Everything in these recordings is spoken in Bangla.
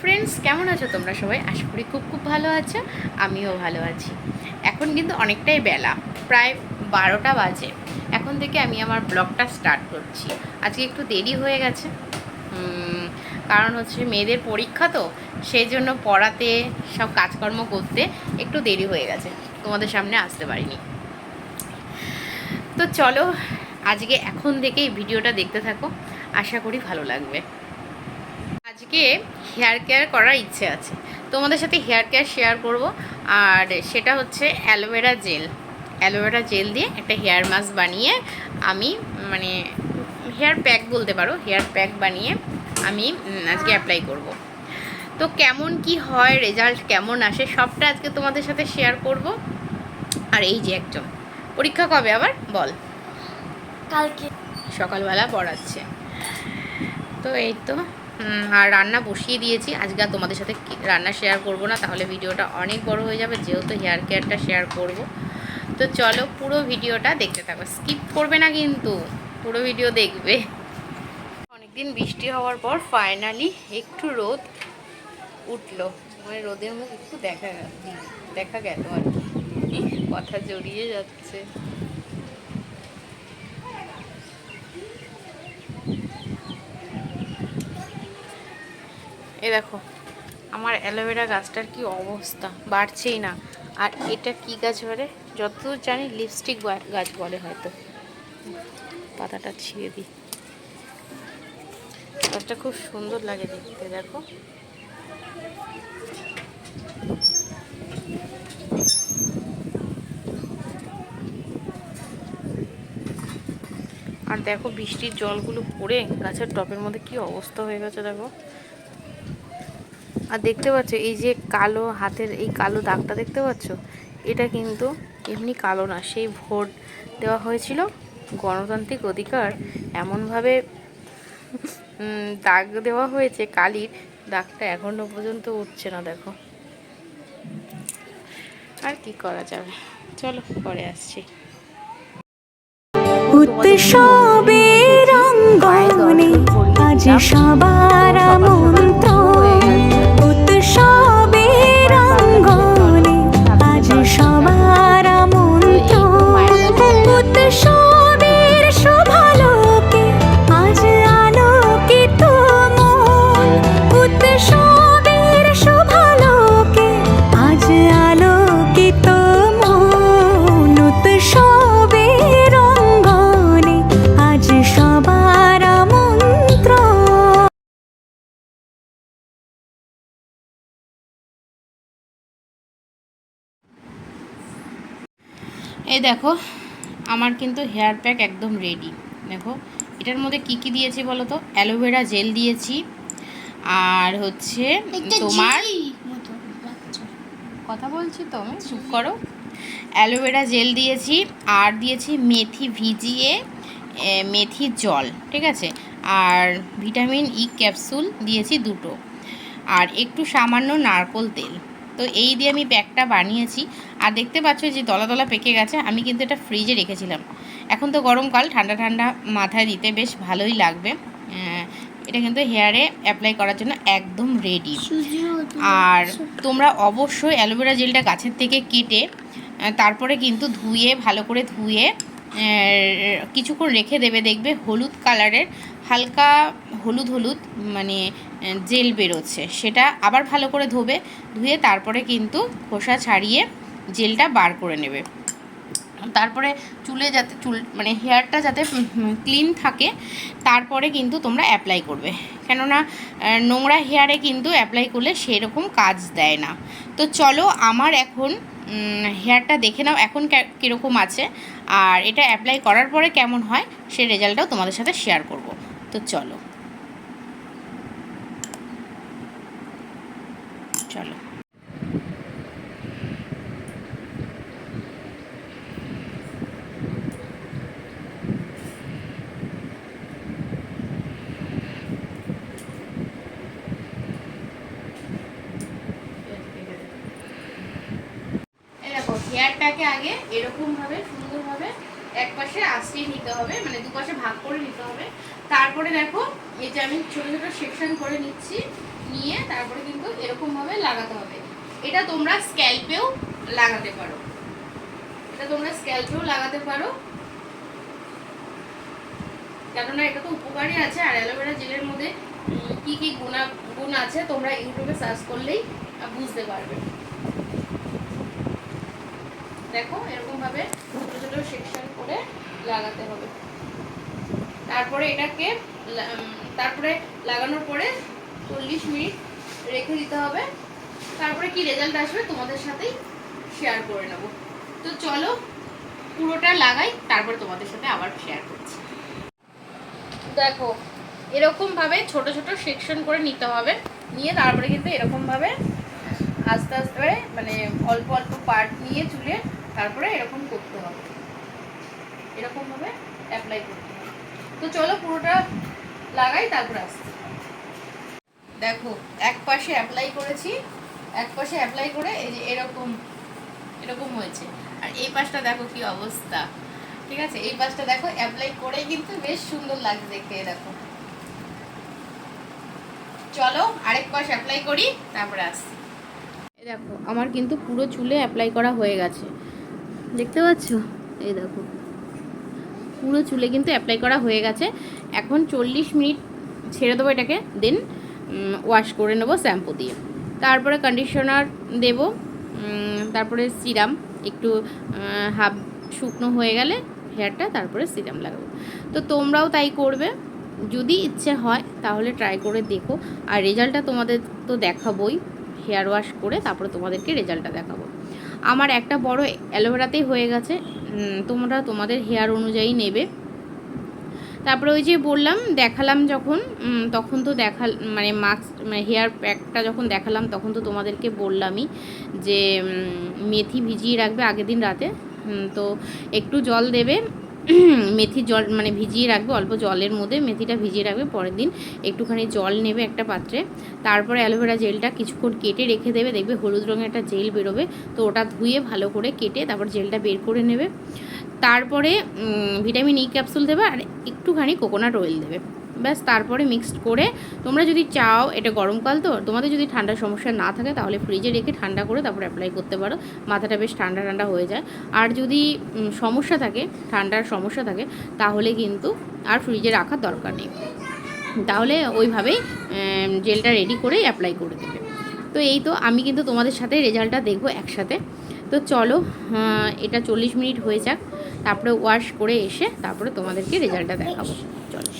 ফ্রেন্ডস কেমন আছো তোমরা সবাই? আশা করি খুব খুব ভালো আছো, আমিও ভালো আছি। এখন কিন্তু অনেকটাই বেলা, প্রায় বারোটা বাজে। এখন থেকে আমি আমার ব্লগটা স্টার্ট করছি। আজকে একটু দেরি হয়ে গেছে। কারণ হচ্ছে মেয়েদের পরীক্ষা তো সেই জন্য পড়াতে, সব কাজকর্ম করতে একটু দেরি হয়ে গেছে। তোমাদের সামনে আসতে পারিনি। তো চলো, আজকে এখন থেকেই ভিডিওটা দেখতে থাকো। আশা করি ভালো লাগবে। আজকে হেয়ার কেয়ার করার ইচ্ছে আছে। তোমাদের সাথে হেয়ার কেয়ার শেয়ার করব আর সেটা হচ্ছে অ্যালোভেরা জেল অ্যালোভেরা জেল দিয়ে একটা হেয়ার মাস্ক বানিয়ে আমি মানে হেয়ার প্যাক বলতে পারো হেয়ার প্যাক বানিয়ে আমি আজকে অ্যাপ্লাই করব। তো কেমন কি হয় রেজাল্ট কেমন আসে সবটা আজকে তোমাদের সাথে শেয়ার করব। আর এই যে একজন পরীক্ষা কবে আবার? বল। কালকে। সকালবেলা পড়াচ্ছে। তো এই তো আর রান্না বসিয়ে দিয়েছি। আজকে আর তোমাদের সাথে রান্না শেয়ার করব না, তাহলে ভিডিওটা অনেক বড় হয়ে যাবে, যেহেতু হেয়ার কেয়ারটা শেয়ার করব। তো চলো পুরো ভিডিওটা দেখতে থাকো। স্কিপ করবে না কিন্তু, পুরো ভিডিও দেখবে। অনেকদিন বৃষ্টি হওয়ার পর ফাইনালি একটু রোদ উঠল। মানে রোদের মুখ একটু দেখা দেখা গেল আর কি। কথা জড়িয়ে যাচ্ছে। দেখো, আমার অ্যালোভেরা গাছটার কি অবস্থা? বাড়ছেই না। আর এটা কি গাছ বলে? যতদূর জানি লিপস্টিক গাছ বলে হয়তো। পাতাটা ছিঁড়ে দিই। গাছটা খুব সুন্দর লাগে দেখতে, দেখো। আর দেখো বৃষ্টির জলগুলো পড়ে, গাছের টপের মধ্যে কি অবস্থা হয়ে গেছে দেখো। আর দেখতে পাচ্ছ এই যে কালো হাতের এই কালো দাগটা দেখতে পাচ্ছ? এটা কিন্তু এমনি কালো না সেই ভোট দেওয়া হয়েছিল গণতান্ত্রিক অধিকার। এমনভাবে দাগ দেওয়া হয়েছে কালির দাগটা এখনও পর্যন্ত উঠছে না দেখো। আর কি করা যাবে? চলো পরে আসছি। উৎসবের অঙ্গনে আজ সবার আমন্ত্রণ। এই দেখো আমার কিন্তু হেয়ার প্যাক একদম রেডি দেখো এটার মধ্যে কি কি দিয়েছি বলো তো? অ্যালোভেরা জেল দিয়েছি আর হচ্ছে তোমার কথা বলছি তো আমি? চুপ করো। অ্যালোভেরা জেল দিয়েছি আর দিয়েছি মেথি ভিজিয়ে মেথি জল ঠিক আছে? আর ভিটামিন ই ক্যাপসুল দিয়েছি দুটো। আর একটু সামান্য নারকোল তেল। তো এই দিয়ে আমি ব্যাগটা বানিয়েছি। আর দেখতে পাচ্ছ যে দলা দলা পেকে গেছে আমি কিন্তু এটা ফ্রিজে রেখেছিলাম। এখন তো গরমকাল ঠান্ডা ঠান্ডা মাথায় দিতে বেশ ভালোই লাগবে। এটা কিন্তু হেয়ারে অ্যাপ্লাই করার জন্য একদম রেডি। আর তোমরা অবশ্যই অ্যালোভেরা জেলটা গাছের থেকে কেটে তারপরে কিন্তু ধুয়ে ভালো করে ধুয়ে কিছুক্ষণ রেখে দেবে দেখবে হলুদ কালারের হালকা হলুদ হলুদ মানে জেল বেরোচ্ছে। সেটা আবার ভালো করে ধোবে, ধুয়ে তারপরে কিন্তু খোসা ছাড়িয়ে জেলটা বার করে নেবে। তারপরে চুলে যাতে, চুল মানে হেয়ারটা যাতে ক্লিন থাকে, তারপরে কিন্তু তোমরা অ্যাপ্লাই করবে। কেননা নোংরা হেয়ারে কিন্তু অ্যাপ্লাই করলে সেরকম কাজ দেয় না। তো চলো আমার এখন হেয়ারটা দেখে নাও এখন কীরকম আছে। আর এটা অ্যাপ্লাই করার পরে কেমন হয়, সে রেজাল্টটাও তোমাদের সাথে শেয়ার করব। তো চলো। চলো। হেয়ারটাকে আগে এরকম ভাবে সুন্দরভাবে এক পাশে আশ্রিয়ে নিতে হবে মানে দুপাশে ভাগ করে নিতে হবে। তারপরে দেখো, এই যে আমি ছোট ছোট সেকশন করে নিচ্ছি, নিয়ে তারপরে কিন্তু এরকমভাবে লাগাতে হবে। এটা তোমরা স্ক্যাল্পেও লাগাতে পারো। এটা তোমরা স্ক্যাল্পেও লাগাতে পারো। কেননা এটা তো উপকারী আছে, আর অ্যালোভেরা জেলের মধ্যে কি কি গুণা গুণ আছে তোমরা ইউটিউবে সার্চ করলেই বুঝতে পারবে। দেখো, এরকমভাবে ছোটো ছোট ছোট সেকশন করে লাগাতে হবে। তারপরে এটাকে তারপরে লাগানোর পরে চল্লিশ মিনিট রেখে দিতে হবে। তারপরে কি রেজাল্ট আসবে তোমাদের সাথেই শেয়ার করে নেব। তো চলো পুরোটা লাগাই, তারপরে তোমাদের সাথে আবার শেয়ার করছি। দেখো এরকম ভাবে ছোট ছোট সেকশন করে নিতে হবে। নিয়ে তারপরে কিন্তু এরকম ভাবে আস্তে আস্তে মানে অল্প অল্প পার্ট নিয়ে চুলে তারপরে এরকম করতে হবে। এরকম ভাবে অ্যাপ্লাই করতে হবে। তো চলো পুরোটা লাগাই, তারপরে আসছি। দেখো, এক পাশে অ্যাপ্লাই করেছি, এক পাশে অ্যাপ্লাই করে এই যে এরকম এরকম হয়েছে। আর এই পাশটা দেখো কি অবস্থা। ঠিক আছে? এই পাশটা দেখো অ্যাপ্লাই করে কিন্তু বেশ সুন্দর লাগছে দেখতে দেখো। চলো, আরেক পাশ অ্যাপ্লাই করি, তারপরে আসছি। দেখো, আমার কিন্তু পুরো চুলে অ্যাপ্লাই করা হয়ে গেছে। দেখতে পাচ্ছ? এই দেখো। পুরো চুলে কিন্তু অ্যাপ্লাই করা হয়ে গেছে। এখন চল্লিশ মিনিট ছেড়ে দেবো এটাকে দেন ওয়াশ করে নেব শ্যাম্পু দিয়ে। তারপরে কন্ডিশনার দেব তারপরে সিরাম একটু হাফ শুকনো হয়ে গেলে হেয়ারটা তারপরে সিরাম লাগাবো। তো তোমরাও তাই করবে। যদি ইচ্ছে হয়, তাহলে ট্রাই করে দেখো। আর রেজাল্টটা তোমাদের তো দেখাবোই হেয়ার ওয়াশ করে তারপরে তোমাদেরকে রেজাল্টটা দেখাবো। আমার একটা বড় অ্যালোভেরাতেই হয়ে গেছে। তোমরা তোমাদের হেয়ার অনুযায়ী নেবে। তারপরে ওই যে বললাম, দেখালাম যখন তখন তো দেখাল মানে মাস্ক মানে হেয়ার প্যাকটা যখন দেখালাম, তখন তো তোমাদেরকে বললামই যে মেথি ভিজিয়ে রাখবে আগের দিন রাতে। তো একটু জল দেবে। মেথি জল মানে ভিজিয়ে রাখবে, অল্প জলের মধ্যে মেথিটা ভিজিয়ে রাখবে, পরের দিন একটুখানি জল নেবে একটা পাত্রে। তারপরে অ্যালোভেরা জেলটা কিছুক্ষণ কেটে রেখে দেবে, দেখবে হলুদ রঙের একটা জেল বেরোবে, তো ওটা ধুয়ে ভালো করে কেটে তারপর জেলটা বের করে নেবে। তারপরে ভিটামিন ই ক্যাপসুল দেবে আর একটুখানি কোকোনাট অয়েল দেবে। ব্যাস, তারপরে মিক্সড করে তোমরা যদি চাও এটা গরমকাল তো, তোমাদের যদি ঠান্ডার সমস্যা না থাকে তাহলে ফ্রিজে রেখে ঠান্ডা করে তারপরে অ্যাপ্লাই করতে পারো। মাথাটা বেশ ঠান্ডা ঠান্ডা হয়ে যায়। আর যদি সমস্যা থাকে, ঠান্ডার সমস্যা থাকে, তাহলে কিন্তু আর ফ্রিজে রাখার দরকার নেই। তাহলে ওইভাবেই জেলটা রেডি করেই অ্যাপ্লাই করে দেবে। তো এই তো, আমি কিন্তু তোমাদের সাথে রেজাল্টটা দেখব একসাথে। তো চলো এটা চল্লিশ মিনিট হয়ে যাক। তারপরে ওয়াশ করে এসে তারপরে তোমাদেরকে রেজাল্টটা দেখাবো। চলো।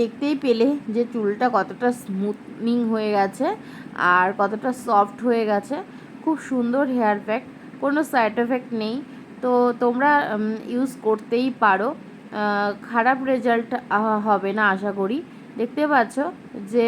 দেখতেই পেলে যে চুলটা কতটা স্মুথনিং হয়ে গেছে আর কতটা সফট হয়ে গেছে। খুব সুন্দর হেয়ার প্যাক কোনো সাইড এফেক্ট নেই। তো তোমরা ইউজ করতেই পারো। খারাপ রেজাল্ট হবে না আশা করি। দেখতে পাচ্ছ যে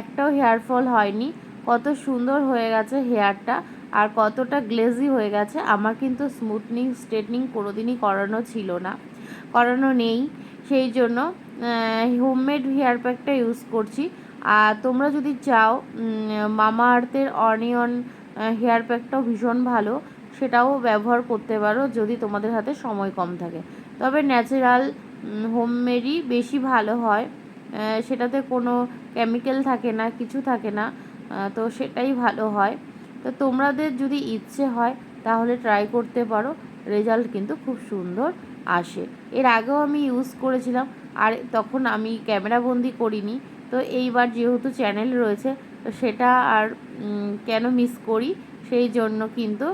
একটাও হেয়ার ফল হয়নি। কত সুন্দর হয়ে গেছে হেয়ারটা আর কতটা গ্লেজি হয়ে গেছে। আমার কিন্তু স্মুথনিং স্ট্রেটনিং কোনোদিনই করানো ছিল না। করানো নেই। সেই জন্য হোমমেড হেয়ার প্যাকটা ইউজ করছি। আর তোমরা যদি চাও মামা আর্থের অনিয়ন হেয়ার প্যাকটাও ভীষণ ভালো। সেটাও ব্যবহার করতে পারো যদি তোমাদের হাতে সময় কম থাকে। তবে ন্যাচারাল হোমমেডই বেশি ভালো হয়। সেটাতে কোনো কেমিক্যাল থাকে না, কিছু থাকে না। তো সেটাই ভালো হয়। তো তোমাদের যদি ইচ্ছে হয়, তাহলে ট্রাই করতে পারো। রেজাল্ট কিন্তু খুব সুন্দর আসে। এর আগেও আমি ইউজ করেছিলাম। আর তখন আমি ক্যামেরা বন্দি করিনি। তো এইবার যেহেতু চ্যানেল রয়েছে তো সেটা আর কেন মিস করি? সেই জন্য কিন্তু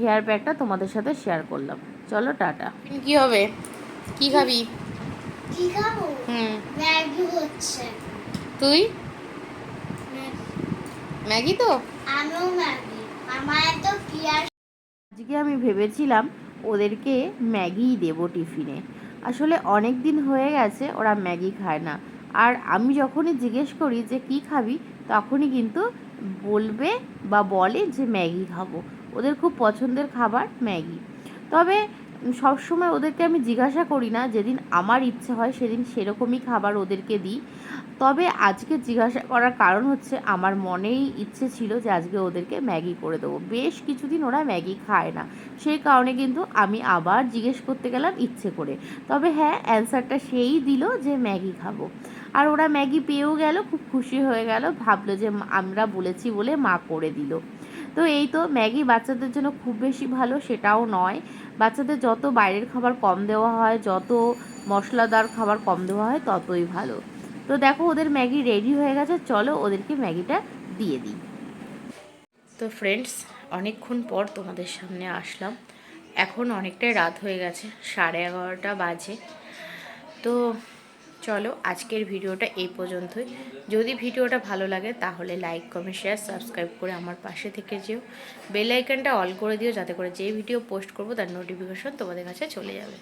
হেয়ার প্যাকটা তোমাদের সাথে শেয়ার করলাম। চলো টাটা। কি হবে? কি খাবি? কি খাব? হুম। ম্যাগি হচ্ছে। তুই? ম্যাগি। তো? আমিও ম্যাগি। আমার তো পিয়ার আজকে আমি ভেবেছিলাম ওদেরকে ম্যাগিই দেবো টিফিনে। আসলে অনেক দিন হয়ে গেছে ওরা ম্যাগি খায় না। আর আমি যখনই জিজ্ঞেস করি যে, কি খাবি? তখনই কিন্তু বলবে বা বলে যে, ম্যাগি খাব। ওদের খুব পছন্দের খাবার ম্যাগি। তবে সবসময় ওদেরকে আমি জিজ্ঞাসা করি না, যেদিন আমার ইচ্ছে হয় সেদিন সেরকমই খাবার ওদেরকে দিই। তবে আজকে জিজ্ঞাসা করার কারণ হচ্ছে আমার মনেই ইচ্ছে ছিল যে আজকে ওদেরকে ম্যাগি করে দেবো। বেশ কিছুদিন ওরা ম্যাগি খায় না সেই কারণে কিন্তু আমি আবার জিজ্ঞেস করতে গেলাম ইচ্ছে করে। তবে হ্যাঁ অ্যান্সারটা সেই দিল যে ম্যাগি খাব। আর ওরা ম্যাগি পেয়েও গেল, খুব খুশি হয়ে গেল, ভাবলো যে আমরা বলেছি বলে মা করে দিল। তো এই তো ম্যাগি বাচ্চাদের জন্য খুব বেশি ভালো সেটাও নয়। বাচ্চাদের যত বাইরের খাবার কম দেওয়া হয়, যত মশলাদার খাবার কম দেওয়া হয়, ততই ভালো। তো দেখো ওদের ম্যাগি রেডি হয়ে গেছে, চলো ওদেরকে ম্যাগিটা দিয়ে দিই। তো ফ্রেন্ডস অনেকক্ষণ পর তোমাদের সামনে আসলাম। এখন অনেকটাই রাত হয়ে গেছে, সাড়ে এগারোটা বাজে। তো চলো আজকের ভিডিওটা এই পর্যন্তই। যদি ভিডিওটা ভালো লাগে তাহলে লাইক কমেন্ট শেয়ার সাবস্ক্রাইব করে আমার পাশে থেকে যেও। বেল আইকনটা অল করে দিও যাতে করে যে ভিডিও পোস্ট করব তার নোটিফিকেশন তোমাদের কাছে চলে যাবে।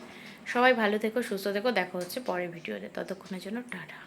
সবাই ভালো থেকো, সুস্থ থেকো, দেখা হচ্ছে পরের ভিডিওতে ততক্ষণের জন্য টাটা।